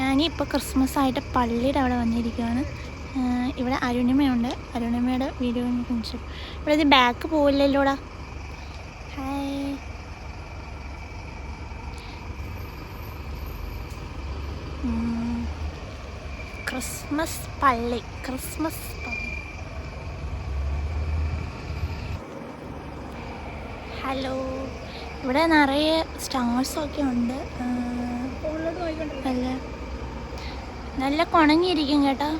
ഞാനിപ്പോൾ ക്രിസ്മസ് ആയിട്ട് പള്ളിയുടെ അവിടെ വന്നിരിക്കുകയാണ് ഇവിടെ അരുണിമയുണ്ട്. അരുണിമയുടെ വീഡിയോ കാണിച്ചു. ഇവിടെ ഇത് ബാക്ക് പോവില്ലല്ലോടാ. ഹായ് ക്രിസ്മസ് പള്ളി. ക്രിസ്മസ് പള്ളി. ഹലോ ഇവിടെ നിറയെ സ്റ്റാർസൊക്കെ ഉണ്ട്. ആ, നല്ല കുണങ്ങിയിരിക്കും കേട്ടോ.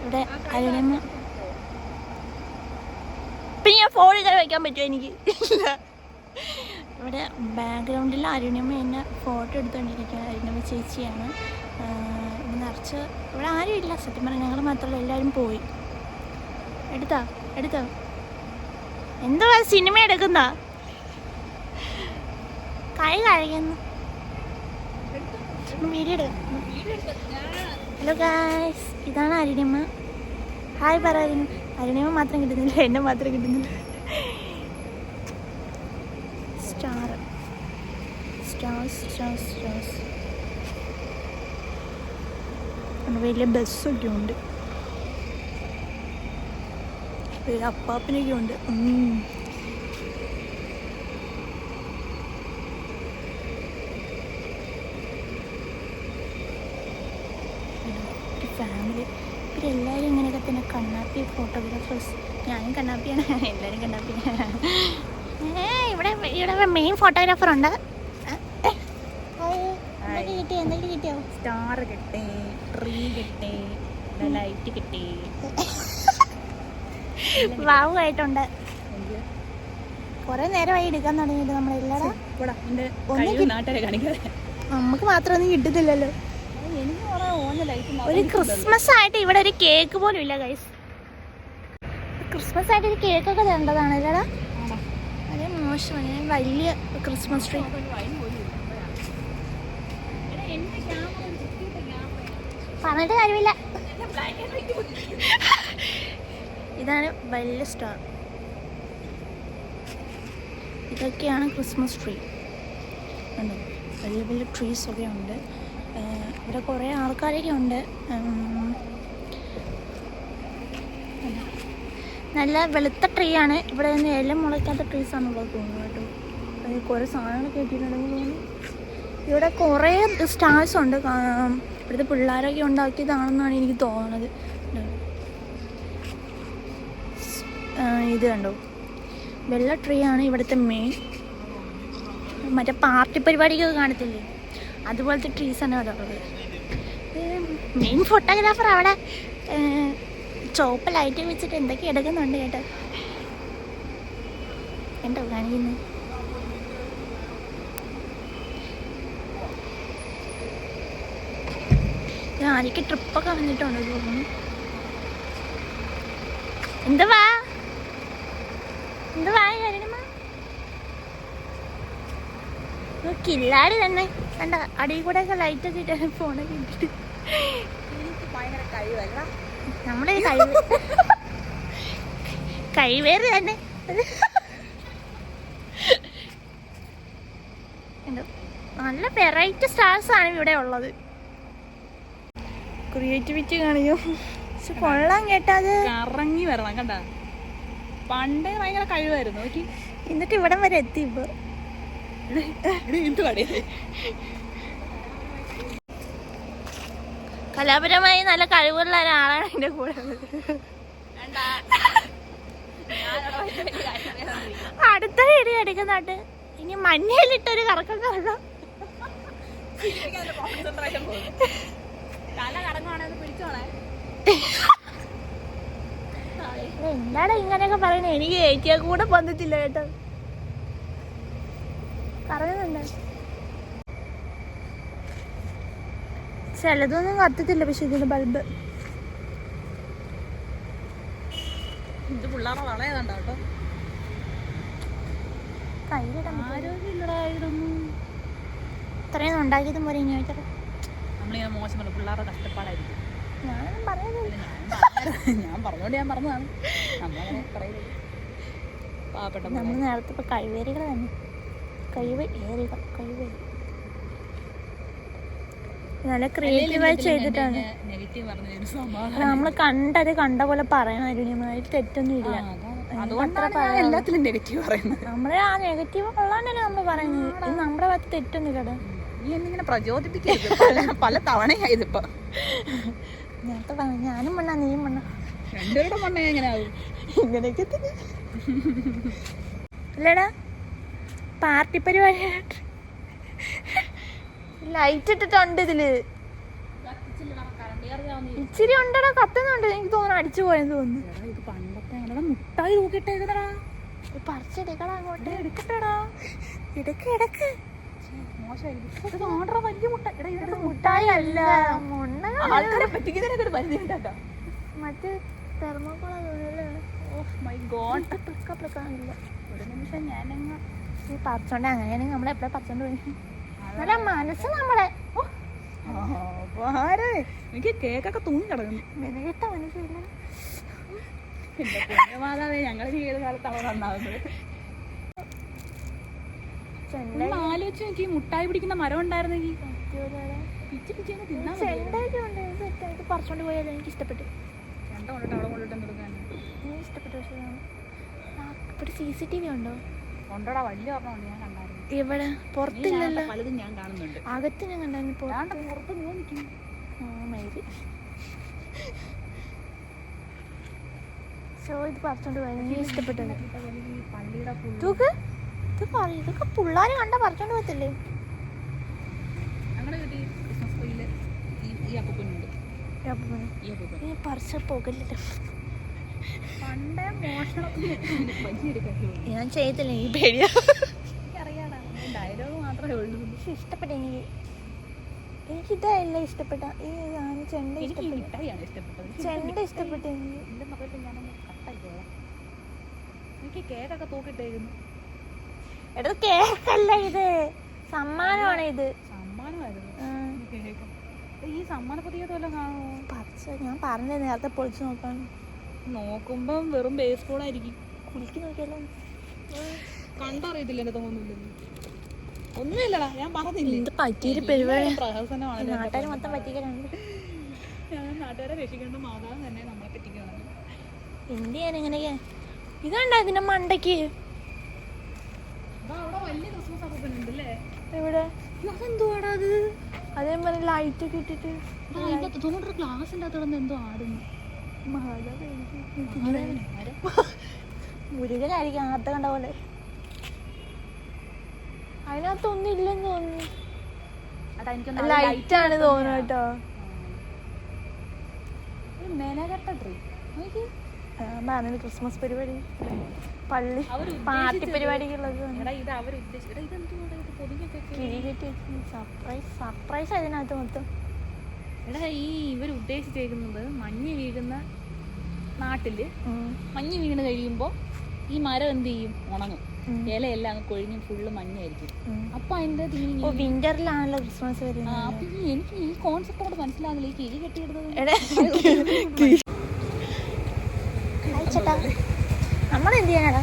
ഇവിടെ അരുണിമ പിന്നെ ഞാൻ ഫോണിൽ കയറി വയ്ക്കാൻ പറ്റുമോ എനിക്ക്? ഇവിടെ ബാക്ക്ഗ്രൗണ്ടിൽ അരുണിമ എന്നെ ഫോട്ടോ എടുത്തുകൊണ്ടിരിക്കുകയാണ് അരുണിമ ചേച്ചിയാണ്. ഇവിടെ നിറച്ച് ഇവിടെ ആരും ഇല്ല. സത്യം പറഞ്ഞാൽ ഞങ്ങൾ മാത്രമല്ല എല്ലാവരും പോയി. എടുത്താ? എടുത്താ? എന്തുവാ സിനിമ എടുക്കുന്ന? കൈ കഴിയുന്നു ഹലോ ഗായ്സ് ഇതാണ് അരുണിമ. ഹായ് പറ അരുണി അരുണിമ മാത്രം കിട്ടുന്നില്ല. എന്നെ മാത്രം കിട്ടുന്നില്ല. സ്റ്റാർ സ്റ്റാർസ് സ്റ്റാർസ് സ്റ്റാർസ് വലിയ ബസ്സൊക്കെ ഉണ്ട്. അപ്പാപ്പനൊക്കെ ഉണ്ട് ഉം. ഒരു ഫാമിലി ഇവരെല്ലാവരും ഇങ്ങനെയൊക്കെ തന്നെ കണ്ണാപ്പി ഫോട്ടോഗ്രാഫേഴ്സ് ഞാനും കണ്ണാപ്പിയാണ്. എല്ലാവരും കണ്ണാപ്പിയാണ്. ഇവിടെ ഇവിടെ മെയിൻ ഫോട്ടോഗ്രാഫർ ഉണ്ട്. ഏ, എന്തൊക്കെ കിട്ടിയോ? സ്റ്റാർ കിട്ടി ട്രീ കിട്ടി ലൈറ്റ് കിട്ടി. വാവുമായിട്ടുണ്ട് കുറെ നേരമായി എടുക്കാൻ തുടങ്ങിയിട്ട് നമ്മളെല്ലാരും കിട്ടി. നമുക്ക് മാത്രമൊന്നും കിട്ടുന്നില്ലല്ലോ ഒരു ക്രിസ്മസ് ആയിട്ട് ഇവിടെ ഒരു കേക്ക് പോലും ഇല്ല ഗൈസ് ക്രിസ്മസ് ആയിട്ട് ഒരു കേക്കൊക്കെ തരേണ്ടതാണ് അല്ലേടാ അതെ മോശമാണ്. വലിയ ക്രിസ്മസ് ട്രീ. പറഞ്ഞിട്ട് കാര്യമില്ല. ഇതാണ് വലിയ സ്റ്റാർ. ഇതൊക്കെയാണ് ക്രിസ്മസ് ട്രീ. വലിയ വലിയ ട്രീസ് ഒക്കെ ഉണ്ട്. ഇവിടെ കുറേ ആൾക്കാരൊക്കെ ഉണ്ട്. നല്ല വെളുത്ത ട്രീ ആണ്. ഇവിടെ നിന്ന് ഇല മുളയ്ക്കാത്ത ട്രീസ് ആണെന്നുള്ളത് തോന്നുന്നു കേട്ടോ. അത് കുറേ സാധനങ്ങളൊക്കെ കിട്ടിയിട്ടുണ്ടെങ്കിൽ ഇവിടെ കുറേ സ്റ്റാർസ് ഉണ്ട്. ഇവിടുത്തെ പിള്ളേരൊക്കെ ഉണ്ടാക്കിയതാണെന്നാണ് എനിക്ക് തോന്നുന്നത് ഇത് കണ്ടോ? വെള്ള ട്രീ ആണ് ഇവിടുത്തെ മെയിൻ മറ്റേ പാർട്ടി പരിപാടിക്കൊക്കെ കാണത്തില്ലേ? അതുപോലത്തെ ആണ് അവിടെ ഉള്ളത് മെയിൻ ഫോട്ടോഗ്രാഫർ അവിടെ ചോപ്പ് ലൈറ്റ് വെച്ചിട്ട് എന്തൊക്കെ എടുക്കുന്നുണ്ട് കേട്ടോ. എന്തോ കാണിക്കുന്നു? ആർക്ക് ട്രിപ്പൊക്കെ വന്നിട്ടുണ്ടോ തോന്നുന്നു. എന്തുവാ എന്തുവാ കില്ലാടി തന്നെ. കണ്ട അടിയിൽ കൂടെ ഒക്കെ ലൈറ്റ് ഒക്കെ ഇട്ട് ഫോണൊക്കെ ഇട്ടിട്ട്. കഴിവല്ല നമ്മുടെ കഴിവ് കഴിവേറ് തന്നെ? നല്ല വെറൈറ്റി സ്റ്റാർസ് ആണ് ഇവിടെ ഉള്ളത്. ക്രിയേറ്റിവിറ്റി കാണിക്കും. പക്ഷെ കൊള്ളാൻ കേട്ടത് കറങ്ങി വരണം കണ്ട? പണ്ടേ ഭയങ്കര കഴിവായിരുന്നു എന്നിട്ട് ഇവിടം വരെ എത്തി ഇപ്പൊ. കലാപരമായി നല്ല കഴിവുള്ള ഒരാളാണ് എന്റെ കൂടെ അടുത്ത വീഡിയോ എടുക്കുന്നുണ്ട്. ഇനി മഞ്ഞയിലിട്ടൊരു കറക്കം കറക്കാം എന്താണ് ഇങ്ങനെയൊക്കെ പറയുന്നത്? എനിക്ക് ഏറ്റിയാ കൂടെ പന്തത്തില്ല കേട്ടോ. പറയുന്നുണ്ട്. ചിലതൊന്നും കത്തത്തില്ല പക്ഷെ ഇതിന് ബൾബ്. ഇത് പിള്ളേരുടെ വളയതാണ്ട കേട്ടോ? കയ്യിലിടാൻ ആരോഗ്യമില്ലടായിരുന്നു ഇത്രയും ഉണ്ടാക്കിയതും പോലെ ഇനി വെച്ചാൽ നമ്മളിങ്ങനെ മോശമല്ല പിള്ളേരുടെ കഷ്ടപ്പാടായിരിക്കും. ഞാനൊന്നും പറയുന്നില്ല. ഞാൻ പറഞ്ഞോണ്ട് ഞാൻ പറഞ്ഞതാണ്. നമ്മളങ്ങനെ പറയില്ല പാവപ്പെട്ട നമ്മൾ നേരത്തെ ഇപ്പൊ തന്നെ. കഴിവ് ഏറിയ കഴിവ് നല്ല ക്രിയേറ്റീവായി ചെയ്തിട്ടാണ്. നമ്മൾ കണ്ടത് കണ്ട പോലെ പറയണം അരുണിമ അതിൽ തെറ്റൊന്നും ഇല്ല. എല്ലാത്തിലും നെഗറ്റീവ് പറയുന്നത്. നമ്മളെ ആ നെഗറ്റീവ് കൊള്ളാണ്ടല്ലേ നമ്മൾ പറയുന്നത്. ഇത് നമ്മുടെ ഭാഗത്ത് തെറ്റൊന്നും ഇല്ലടാ നീ എന്നിങ്ങനെ പ്രചോദിപ്പിക്കരുത്. പല പല തവണയായതിപ്പോ. നേരത്തെ പറഞ്ഞു ഞാനും മണ്ണ നീയും മണ്ണ. രണ്ടുപേരുടെ മണ്ണ എങ്ങനെയാവും? ഇങ്ങനെയൊക്കെ അല്ലടാ പാർട്ടി പരിപാടിയായിട്ട് ലൈറ്റ് ഇട്ടിട്ടുണ്ട് ഇതിൽ ഇച്ചിരി ഉണ്ടടാ കത്തുന്നുണ്ട് എനിക്ക് തോന്നുന്നു അടിച്ചു പോയെന്ന് തോന്നുന്നു പണ്ടത്തെ ഞങ്ങളുടെ മുട്ടായി പറിച്ചെടുക്കടാ അങ്ങോട്ട് എടുക്കട്ടെടാ മുട്ടായി അല്ല ആൾക്കാരെ പറ്റിക്കുന്നതിനൊക്കെ ഒരു പരിധി മറ്റേ തെർമോക്കോളാ ഓഹ് മൈ ഗോഡ് ഒരു നിമിഷം ഞാനങ്ങ് പറിച്ചോണ്ട് അങ്ങനെയാണെങ്കിൽ നമ്മൾ എപ്പോഴും പറിച്ചോണ്ട് പോയി നല്ല മനസ്സ് നമ്മളെ. എനിക്ക് കേക്കൊക്കെ തൂങ്ങി കിടക്കുന്നു. മെനകെട്ട മനസ്സില്ല എന്റെ പുണ്യമാതാവേ ഞങ്ങൾ ഏത് കാലത്താണ് നന്നാവുന്നത്. ചെണ്ട ഒന്ന് ആലോചിച്ച് നോക്കി മുട്ടായി പിടിക്കുന്ന മരം ഉണ്ടായിരുന്നെങ്കിൽ പറിച്ചോണ്ട് പോയാലോ എനിക്ക് ഇഷ്ടപ്പെട്ടു. ഇഷ്ടപ്പെട്ടു സി സി ടി വി ഉണ്ടോ? കൊണ്ടോടാ വലിയ ഞാൻ കണ്ടായിരുന്നു. പുറത്തില്ലല്ലോ. പലതും ഞാൻ കാണുന്നുണ്ട്. അകത്ത് ഞാൻ കണ്ടായിരുന്നു അതാണ്ട് പുറത്ത് പുറത്ത് നീ നിൽക്കുന്നു. ആ മൈരി. സോ ഇത് പറിച്ചോണ്ട് ഇതൊക്കെ ഇത് പറയും ഇതൊക്കെ പിള്ളേർ കണ്ട പറിച്ചോണ്ട് പോകത്തില്ലേ? ഈ പറിച്ച പഞ്ചെടുക്കാൻ ഞാൻ ചെയ്തില്ല എനിക്ക് പേടിയാ. പക്ഷെ ഇഷ്ടപ്പെട്ട എനിക്ക് എനിക്ക് ഇതല്ല ഇഷ്ടപ്പെട്ട ഈ ചെണ്ട ഇഷ്ടപ്പെട്ടു. ചെണ്ട ഇഷ്ടപ്പെട്ട എനിക്ക്. കേക്കൊക്കെ എടാ കേക്കല്ല ഇത്. സമ്മാനമാണ് ഇത്. സമ്മാനമായിരുന്നു. ഈ സമ്മാന പുതിയതല്ലോ കാണുമോ? പറിച്ച ഞാൻ പറഞ്ഞത് നേരത്തെ പൊളിച്ചു നോക്കാൻ. നോക്കുമ്പം വെറും ബേസ് ബോളായിരിക്കും കുലുക്കി നോക്കിയാലോ? കണ്ടറിയത്തില്ല എന്റെ തോന്നുന്നില്ലെന്ന് ഒന്നുമില്ലടാ ഞാൻ പറഞ്ഞില്ലേ? എന്ത് പറ്റിയൊരു പരിപാടി? പ്രഹസനമാണ് നാട്ടുകാർ മൊത്തം പറ്റിക്കലുണ്ട് ഞാൻ നാട്ടുകാരെ രക്ഷിക്കേണ്ട മാതാവ് തന്നെ നമ്മളെ പറ്റിക്കണം എന്ത് ചെയ്യാൻ എങ്ങനെയൊക്കെ ഇതാണ്ടാ ഇതിന്റെ മണ്ടയ്ക്ക്. ഇവിടെ അതെന്തുവാടാ അത്? അതേപോലെ ലൈറ്റ് ഒക്കെ ഇട്ടിട്ട്. ക്ലാസ് അകത്ത് എന്തോ ആടുന്നു. മുരുകനായിരിക്കും അകത്ത് കണ്ട പോലെ. അതിനകത്തൊന്നും ഇല്ലെന്ന് തോന്നുന്നു ലൈറ്റ് ആണ് തോന്നുന്നു കേട്ടോ. ട്രീ പറഞ്ഞത് ക്രിസ്മസ് പരിപാടി പള്ളി പാർട്ടി പരിപാടിക്കുള്ളത് സർപ്രൈസ് സർപ്രൈസ് അതിനകത്ത് മൊത്തം. എടാ ഈ ഇവർ ഉദ്ദേശിച്ചേക്കുന്നത് മഞ്ഞ് വീഴുന്ന നാട്ടിൽ. മഞ്ഞ് വീണ് കഴിയുമ്പോൾ ഈ മരം എന്ത് ചെയ്യും? ഉണങ്ങും. ഇലയെല്ലാം അങ്ങ് കൊഴിഞ്ഞ് ഫുള്ള് മഞ്ഞായിരിക്കും. അപ്പൊ അതിന്റെ വിന്ററിലാണല്ലോ ക്രിസ്മസ് വരുന്നത്. അപ്പൊ എനിക്ക് ഈ കോൺസെപ്റ്റ് കൂടെ മനസ്സിലാകുന്നില്ല ഈ കിഴി കെട്ടിയിടുന്നത് നമ്മളെന്ത് ചെയ്യാനാ ചെയ്യാനാടാ?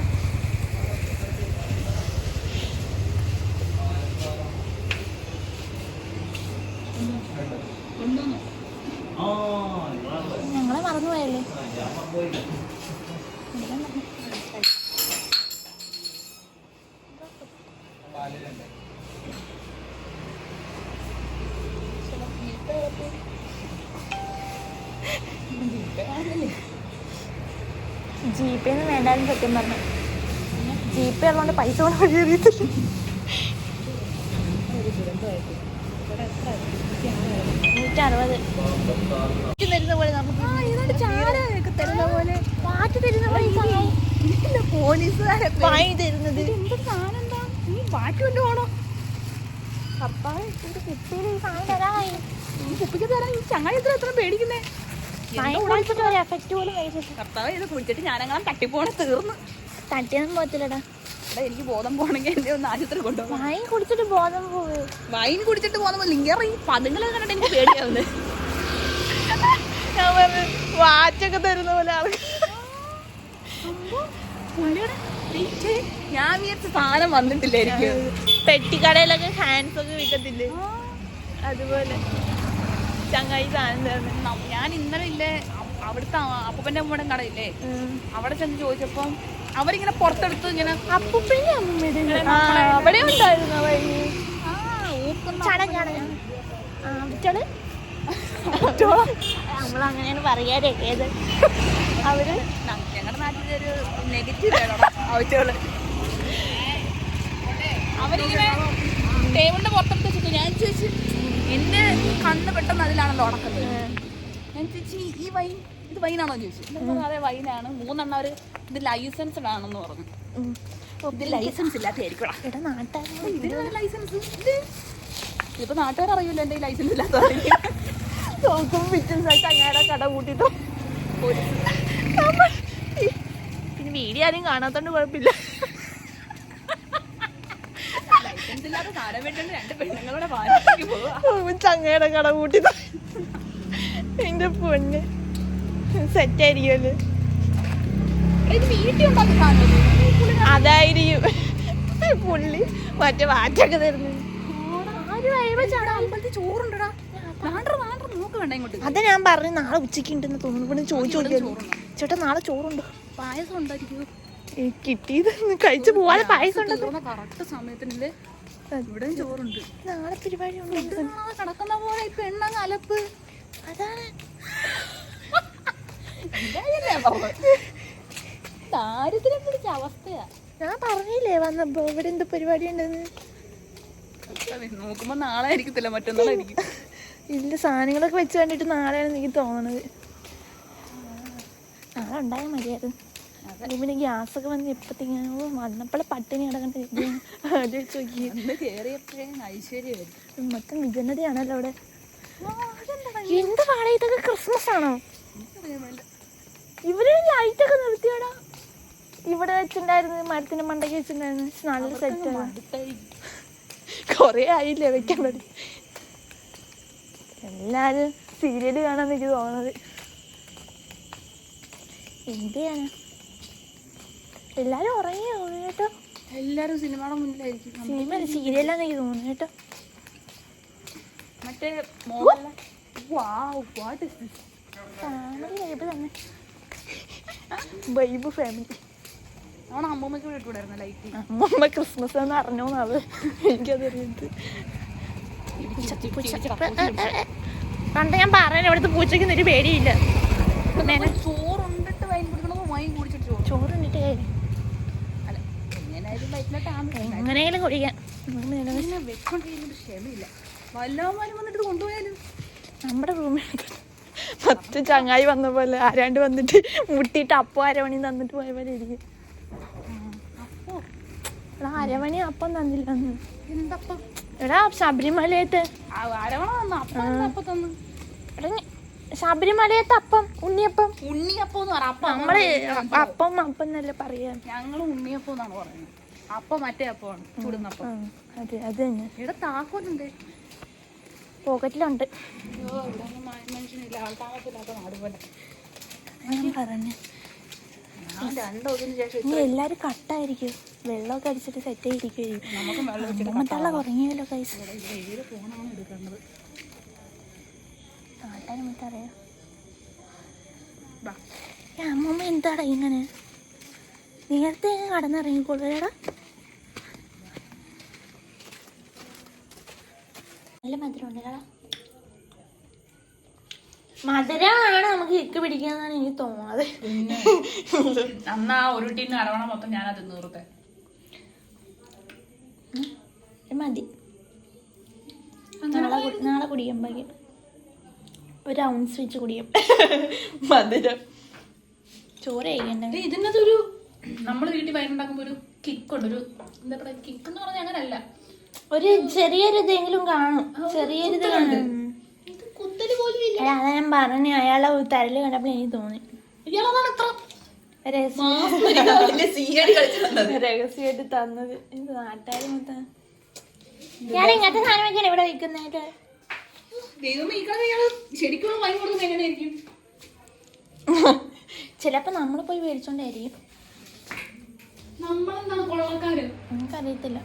ജി പേ ഒന്നും വേണ്ടായിരുന്നു സത്യം പറഞ്ഞു. ജീപ്പേ ഉള്ളതുകൊണ്ട് പൈസ കൊണ്ട് വഴി അറിയത്തില്ല നൂറ്ററുപത് തരുന്ന പോലെ. നമുക്ക് തരുന്ന പോലെ. മാറ്റി തരുന്ന പൈസ പോലീസുകാരെ വാങ്ങി തരുന്നത്. എന്ത് സാധനം ബാക്കി വല്ലതും ആണോ? ഇത് കുപ്പിയിൽ ഈ സാധനം തരാമായി ഈ കുപ്പിക്ക് തരാൻ ഈ ചങ്ങായി എത്ര എത്ര പേടിക്കുന്നേ? കർത്താവ് ഇത് കുടിച്ചിട്ട് ഞാനങ്ങനെ തട്ടിപ്പോണെ തീർന്നു. തട്ടിയൊന്നും പോകത്തില്ലടാ. എനിക്ക് ബോധം പോണെങ്കിൽ എന്റെ ഒന്ന് ആശുപത്രി കൊണ്ടുപോകാം കുടിച്ചിട്ട് ബോധം പോവേ വൈൻ കുടിച്ചിട്ട് പോകുന്ന ലിങ്കറി പതുങ്ങളെ കണ്ടിട്ട് എനിക്ക് പേടിയാവുന്നത് ഞാൻ പറഞ്ഞു വാച്ചൊക്കെ തരുന്ന പോലെ ആൾ ഞാൻ വിചാരിച്ച സാധനം വന്നിട്ടില്ലായിരിക്കും. പെട്ടിക്കടയിലൊക്കെ ഹാൻഡ്സ് ഒക്കെ വിൽക്കത്തില്ലേ? അതുപോലെ. ചങ്ങായി സാധനം ഞാൻ ഇന്നലെ ഇല്ലേ അവിടുത്തെ അപ്പൂപ്പന്റെ അമ്മയുടെ കടയില്ലേ? അവിടെ ചെന്ന് ചോദിച്ചപ്പം അവരിങ്ങനെ പുറത്തെടുത്ത് ഇങ്ങനെ അപ്പൂപ്പന്റെ അമ്മയുടെ അവിടെ ഉണ്ടായിരുന്നു നമ്മളങ്ങനെയാണ് പറയാറേ ഏത് അവർ ഞങ്ങളുടെ നാട്ടിലൊരു നെഗറ്റീവ് ആവശ്യമുള്ള അവരിങ്ങനെ ടേബിളിന്റെ പുറത്തെടുത്ത് വെച്ചിട്ട് ഞാൻ ചേച്ചി എന്റെ കണ്ണ് പെട്ടെന്ന് അതിലാണല്ലോ ഉടക്കുന്നത് ഞാൻ ചേച്ചി ഈ വൈൻ ഇത് വൈനാണോ? ചോദിച്ചു. അതെ വൈനാണ്. മൂന്നെണ്ണം അവർ ഇത് ലൈസൻസ്ഡ് ആണെന്ന് പറഞ്ഞു. ഇത് ലൈസൻസ് ഇല്ലാത്തതായിരിക്കും. ഇതിന് ലൈസൻസ് ഇപ്പൊ നാട്ടുകാർ അറിയില്ല എന്റെ ലൈസൻസ് ഇല്ലാത്തതായിരിക്കും. തോക്കും വിറ്റും ചങ്ങാടെ കട കൂട്ടിട്ടോ. പിന്നെ വീഡിയോ ആരും കാണാത്തോണ്ട് കുഴപ്പമില്ല ചങ്ങയുടെ കട കൂട്ടി എന്റെ പൊണ്ണ് സെറ്റ് ആയിരിക്കും അതായിരിക്കും. പുള്ളി മറ്റേ വാറ്റൊക്കെ തരുന്നു അത് ഞാൻ പറഞ്ഞു നാളെ ഉച്ചയ്ക്ക് ഉണ്ടെന്ന് തോന്നുന്നു. ചോദിച്ചു ചേട്ടാ നാളെ ചോറുണ്ടോ? പായസം ഉണ്ടായിരിക്കും ഈ കിട്ടിയത് കഴിച്ചു പോവാതെ പായസം ഉണ്ടോ കറക്റ്റ് സമയത്തിനല്ലേ? ഇവിടെയും ചോറുണ്ട്. നാളെ പരിപാടി കിടക്കുന്ന പോലെ അതാണ്? ദാരിദ്ര്യം പിടിച്ച അവസ്ഥയാ. ഞാൻ പറഞ്ഞില്ലേ വന്നപ്പോ ഇവിടെ എന്ത് പരിപാടി ഉണ്ടെന്ന് നോക്കുമ്പോ നാളെ ആയിരിക്കത്തില്ല മറ്റന്നാളായിരിക്കും ഇല്ല സാധനങ്ങളൊക്കെ വെച്ച് കണ്ടിട്ട് നാളെയാണ് എനിക്ക് തോന്നണത്. നാളെ ഉണ്ടായാൽ മതിയായിരുന്നു. അല്ലെങ്കിൽ ഗ്യാസ് ഒക്കെ വന്ന് എപ്പത്തിങ്ങനെ വന്നപ്പോഴെ പട്ടിണി കിടക്കണ്ട നോക്കി. മൊത്തം വിജനതയാണല്ലോ അവിടെ. എന്ത് പാടെ ഇതൊക്കെ ക്രിസ്മസ് ആണോ? ഇവർ ലൈറ്റ് ഒക്കെ നിർത്തിയോടാ. ഇവിടെ വെച്ചിണ്ടായിരുന്നു മരത്തിന്റെ മണ്ടയ്ക്ക് വെച്ചിട്ടുണ്ടായിരുന്നു. നല്ല സെറ്റ് കൊറേ ആയില്ലേ വെക്കാൻ പറ്റി എല്ലാരും സീരിയൽ കാണാൻ എനിക്ക് തോന്നുന്നത്. എന്ത് ചെയ്യാനാ എല്ലാരും ഉറങ്ങിയ തോന്നുന്നു കേട്ടോ? എല്ലാരും സിനിമയുടെ മുന്നിലായിരിക്കും. സിനിമ സീരിയലാന്ന് എനിക്ക് തോന്നുന്നു കേട്ടോ. മറ്റേ ഫാമിലി വൈബ് തന്നെ. വൈബ് ഫാമിലി ലൈറ്റ് അമ്മമ്മ ക്രിസ്മസ് എന്ന് അറിഞ്ഞോന്നത് എനിക്കതറിയത് പണ്ട് ഞാൻ പറയാൻ ഇവിടുത്തെ പൂച്ചയ്ക്ക് ഒരു പേടിയില്ല. ചോറുണ്ടിട്ട് വൈൻ കുടിക്കണത് വൈൻ കുടിച്ചിട്ട് ചോറ് ചോറ് ഇട്ടിട്ട് കാര്യം അല്ല എങ്ങനെയായാലും വയറ്റിലോട്ടാണ് എങ്ങനെയെങ്കിലും കുടിക്കാം. ക്ഷമയില്ല. വല്ലവന്മാരും വന്നിട്ട് കൊണ്ടുപോയാലും. നമ്മുടെ റൂമിൽ പത്ത് ചങ്ങായി വന്ന പോലെ ആരാണ്ട് വന്നിട്ട് മുട്ടിയിട്ട് അപ്പം അരമണി തന്നിട്ട് പോയ പോലെ ഇരിക്കും. എടാ അരമണി അപ്പം തന്നില്ല എന്തപ്പം? എടാ ശബരിമലയത്ത്. ശബരിമലയത്ത് അപ്പം ഉണ്ണിയപ്പം. ഉണ്ണിയപ്പം നമ്മൾ അപ്പം അപ്പം എന്നല്ലേ പറയാ? ഞങ്ങൾ ഉണ്ണിയപ്പം എന്നാണ് പറയുന്നത്. അപ്പം മറ്റേ അപ്പമാണ് ചുടുന്നപ്പം. അതെ അത് തന്നെ. ഇവിടെ താക്കോലുണ്ട്. പോക്കറ്റിലുണ്ട്. മനുഷ്യനില്ല. നാട് പോലെ. പറഞ്ഞു. ഇനി എല്ലാരും കട്ടായിരിക്കും. വെള്ളമൊക്കെ അടിച്ചിട്ട് സെറ്റ് ആയിരിക്കും കുറങ്ങിയല്ലോ കൈസ് അമ്മമ്മ എന്താടാ ഇങ്ങനെ? നേരത്തെ അങ്ങ് കടന്നിറങ്ങിക്കൊള്ളടാ നല്ല മധുരമുണ്ട് മധുരമാണ് നമുക്ക് ഇക്ക് പിടിക്കാന്നാണ് എനിക്ക് തോന്നുന്നത് അന്ന് ആ ഒരു ടീം അരവണ മൊത്തം ഞാനത് അത് ഇത് മതി. നാളെ നാളെ കുടിക്കുമ്പോഴേക്ക് ഒരു ഔൺസ് വെച്ച് കുടിയും മധുരം. ചോറ് കഴിക്കണ്ടേ? ഇതിനകത്തൊരു നമ്മൾ വീട്ടിൽ വയറുണ്ടാക്കുമ്പോൾ ഒരു കിക്ക് ഉണ്ട്. ഒരു എന്താ പറയാ കിക്ക് എന്ന് പറഞ്ഞാൽ അങ്ങനല്ല. ഒരു ചെറിയൊരു ഇതെങ്കിലും കാണും. ചെറിയൊരു ഇത് കുത്തൽ പോലും ഇല്ല. അതാ ഞാൻ പറഞ്ഞു. അയാളെ തരൽ കണ്ടപ്പോൾ എനിക്ക് തോന്നി. ഇയാളതാണ് ഇത്ര രഹസ്യമായിട്ട് തന്നത്. ഇത് നാട്ടുകാർ മൊത്തം. ഞാൻ ഇങ്ങനത്തെ സാധനം വെക്കാണ് ഇവിടെ വെക്കുന്നത് ദൈവമേ ഈ കഥ ഇയാൾ ശരിക്കും ചിലപ്പോ നമ്മൾ പോയി മേടിച്ചോണ്ടായിരിക്കും നമ്മളെന്താണ് കൊള്ളക്കാര് നമുക്കറിയത്തില്ല.